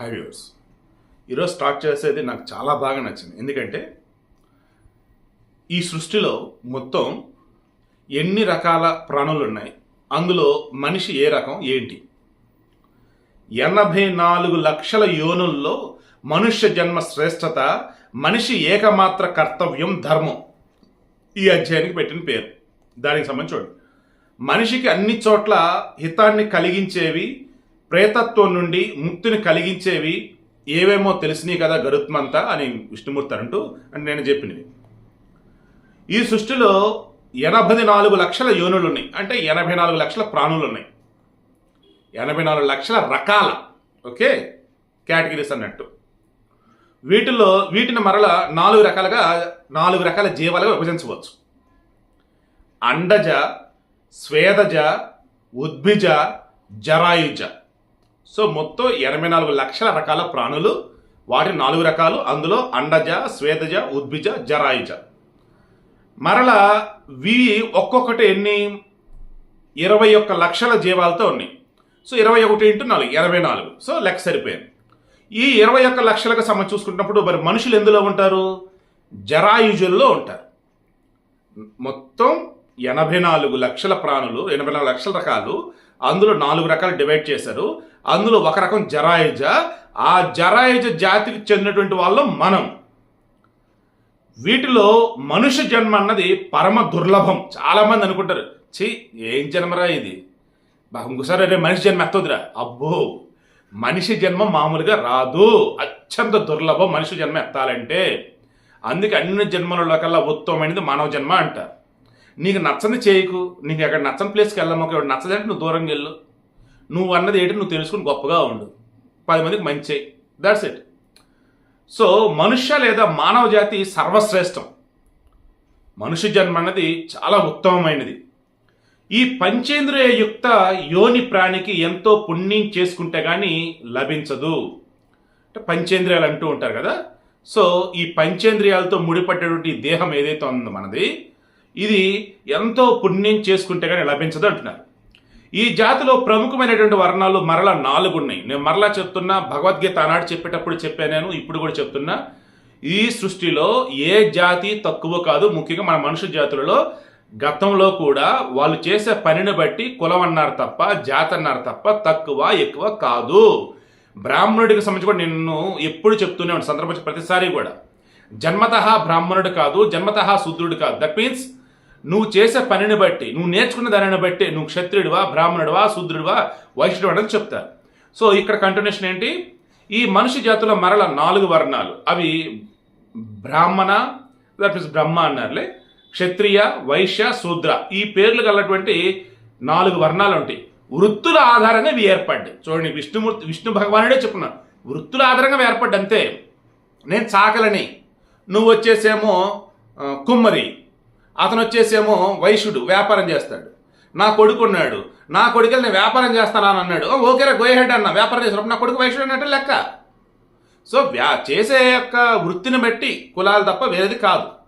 High viewers ఈరోజు start చేసేది నాకు చాలా బాగా నచ్చింది. ఎందుకంటే ఈ సృష్టిలో మొత్తం ఎన్ని రకాల ప్రాణులు ఉన్నాయి అందులో మనిషి ఏ రకం ఏంటి? ఎనభై నాలుగు లక్షల యోనుల్లో మనుష్య జన్మ శ్రేష్టత మనిషి ఏకమాత్ర కర్తవ్యం ధర్మం. ఈ అధ్యాయానికి పెట్టిన పేరు. దానికి సంబంధించి చూడండి. మనిషికి అన్ని చోట్ల హితాన్ని కలిగించేవి ప్రేతత్వం నుండి ముక్తిని కలిగించేవి ఏవేమో తెలిసినాయి కదా గరుత్మంతా అని విష్ణుమూర్తి అంటూ అని నేను చెప్పినవి ఈ సృష్టిలో ఎనభై నాలుగు లక్షల యోనులు ఉన్నాయి అంటే ఎనభై నాలుగు లక్షల ప్రాణులు ఉన్నాయి ఎనభై నాలుగు లక్షల రకాల ఓకే? కేటగిరీస్ అన్నట్టు. వీటిలో వీటిని మరల నాలుగు రకాలుగా నాలుగు రకాల జీవాలుగా విభజించవచ్చు. అండజ స్వేదజ ఉద్భిజ జరాయుజ. సో మొత్తం ఎనభై నాలుగు లక్షల రకాల ప్రాణులు వాటి నాలుగు రకాలు అందులో అండజ స్వేదజ ఉద్భిజ జరాయుజ. మరలా వీ ఒక్కొక్కటి ఎన్ని? ఇరవై ఒక్క లక్షల జీవాలతో ఉన్నాయి. సో ఇరవై ఒకటి ఇంటూ నాలుగు ఎనభై నాలుగు. సో లెక్క సరిపోయింది. ఈ ఇరవై ఒక్క లక్షలకు సంబంధించి చూసుకుంటున్నప్పుడు మరి మనుషులు ఎందులో ఉంటారు? జరాయుజుల్లో ఉంటారు. మొత్తం ఎనభై నాలుగు లక్షల ప్రాణులు ఎనభై నాలుగు లక్షల రకాలు అందులో నాలుగు రకాలు డివైడ్ చేశారు. అందులో ఒక రకం జరాయుజ. ఆ జరాయుజ జాతికి చెందినటువంటి వాళ్ళం మనం. వీటిలో మనుష్య జన్మ అన్నది పరమ దుర్లభం. చాలా మంది అనుకుంటారు ఛీ ఏం జన్మరా ఇది? బాగా ఇంకోసారి అరే మనిషి జన్మ ఎత్తదురా అబ్బో మనిషి జన్మ మామూలుగా రాదు. అత్యంత దుర్లభం మనిషి జన్మ ఎత్తాలంటే. అందుకే అన్ని జన్మలలో కల్లా ఉత్తమమైనది మానవ జన్మ అంటారు. నీకు నచ్చని చేయకు నీకు ఎక్కడ నచ్చని ప్లేస్కి వెళ్ళమో ఇక్కడ నచ్చదంటే నువ్వు దూరంగా వెళ్ళు. నువ్వు అన్నది ఏంటి నువ్వు తెలుసుకుని గొప్పగా ఉండు. పది మందికి మంచి చేయి. దాట్స్ ఇట్ సో మనుష్య లేదా మానవ జాతి సర్వశ్రేష్టం. మనుష్య జన్మ అన్నది చాలా ఉత్తమమైనది. ఈ పంచేంద్రియ యుక్త యోని ప్రాణికి ఎంతో పుణ్యం చేసుకుంటే కానీ లభించదు. అంటే పంచేంద్రియాలు అంటూ ఉంటారు కదా. సో ఈ పంచేంద్రియాలతో ముడిపడ్డటువంటి దేహం ఏదైతే ఉందో మనది ఇది ఎంతో పుణ్యం చేసుకుంటే కానీ లభించదు అంటున్నారు. ఈ జాతిలో ప్రముఖమైనటువంటి వర్ణాలు మరలా నాలుగు ఉన్నాయి. నేను మరలా చెప్తున్నా భగవద్గీత ఆనాడు చెప్పేటప్పుడు చెప్పాను నేను ఇప్పుడు కూడా చెప్తున్నా. ఈ సృష్టిలో ఏ జాతి తక్కువ కాదు ముఖ్యంగా మన మనుషు జాతులలో. గతంలో కూడా వాళ్ళు చేసే పనిని బట్టి కులం అన్నారు తప్ప జాతి అన్నారు తప్ప తక్కువ ఎక్కువ కాదు. బ్రాహ్మణుడికి సంబంధించి కూడా నిన్ను ఎప్పుడు చెప్తూనే ఉంటాను సందర్భం ప్రతిసారి కూడా. జన్మత బ్రాహ్మణుడు కాదు జన్మత శూద్రుడు కాదు. దట్ మీన్స్ నువ్వు చేసే పనిని బట్టి నువ్వు నేర్చుకున్న దానిని బట్టి నువ్వు క్షత్రియుడివా బ్రాహ్మణుడివా శూద్రుడివా వైష్ణవుడు అని చెప్తారు సో ఇక్కడ కంటిన్యూషన్ ఏంటి? ఈ మనిషి జాతిలో మరల నాలుగు వర్ణాలు. అవి బ్రాహ్మణ దట్ మీన్స్ బ్రహ్మ అన్నారులే క్షత్రియ వైశ్య శూద్ర. ఈ పేర్లు గలటువంటి నాలుగు వర్ణాలు ఉంటాయి. వృత్తుల ఆధారంగా ఇవి ఏర్పడ్డాయి. చూడండి విష్ణుమూర్తి విష్ణు భగవానుడే చెప్పున్నాను వృత్తుల ఆధారంగా ఏర్పడ్డంతే అంతే. నేను చాకలని. నువ్వు వచ్చేసేమో కుమ్మరి. అతను వచ్చేసేమో వైశ్యుడు వ్యాపారం చేస్తాడు. నా కొడుకు ఉన్నాడు. నా కొడుకు నేను వ్యాపారం చేస్తానని అన్నాడు. "ఓ, ఓకేరా గోయహెడ్ అన్న వ్యాపారం చేసినప్పుడు నా కొడుకు వైశ్యుడు అన్నట్టు లెక్క. సో వ్యా చేసే యొక్క వృత్తిని బట్టి కులాలు తప్ప వేరేది కాదు.